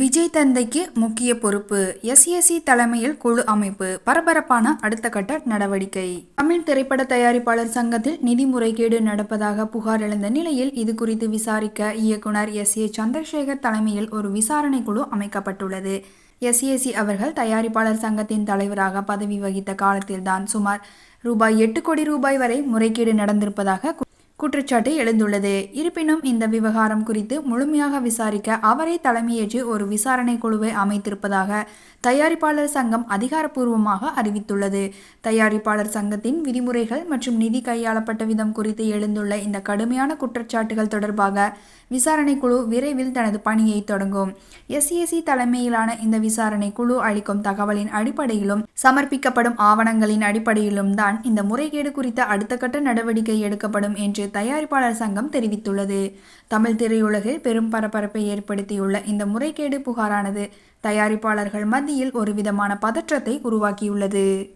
விஜய் தந்தைக்கு முக்கிய பொறுப்பு. எஸ்எஸ்சி தலைமையில் குழு அமைப்பு. பரபரப்பான அடுத்த கட்ட நடவடிக்கை. தமிழ் திரைப்பட தயாரிப்பாளர் சங்கத்தில் நிதி முறைகேடு நடப்பதாக புகார் எழுந்த நிலையில் இது குறித்து விசாரிக்க இயக்குனர் எஸ் ஏ சந்திரசேகர் தலைமையில் ஒரு விசாரணை குழு அமைக்கப்பட்டுள்ளது. எஸ்ஏசி அவர்கள் தயாரிப்பாளர் சங்கத்தின் தலைவராக பதவி வகித்த காலத்தில்தான் சுமார் ரூபாய் எட்டு கோடி ரூபாய் வரை முறைகேடு நடந்திருப்பதாக குற்றச்சாட்டு எழுந்துள்ளது. இருப்பினும் இந்த விவகாரம் குறித்து முழுமையாக விசாரிக்க அவரே தலைமையேற்று ஒரு விசாரணை குழுவை அமைத்திருப்பதாக தயாரிப்பாளர் சங்கம் அதிகாரப்பூர்வமாக அறிவித்துள்ளது. தயாரிப்பாளர் சங்கத்தின் விதிமுறைகள் மற்றும் நிதி கையாளப்பட்ட விதம் குறித்து எழுந்துள்ள இந்த கடுமையான குற்றச்சாட்டுகள் தொடர்பாக விசாரணை குழு விரைவில் தனது பணியை தொடங்கும். எஸ்இஎஸ்சி தலைமையிலான இந்த விசாரணை குழு அளிக்கும் தகவலின் அடிப்படையிலும் சமர்ப்பிக்கப்படும் ஆவணங்களின் அடிப்படையிலும் தான் இந்த முறைகேடு குறித்த அடுத்த கட்ட நடவடிக்கை எடுக்கப்படும் என்று தயாரிப்பாளர் சங்கம் தெரிவித்துள்ளது. தமிழ் திரையுலகில் பெரும் பரபரப்பை ஏற்படுத்தியுள்ள இந்த முறைகேடு புகாரானது தயாரிப்பாளர்கள் மத்தியில் ஒரு விதமான பதற்றத்தை உருவாக்கியுள்ளது.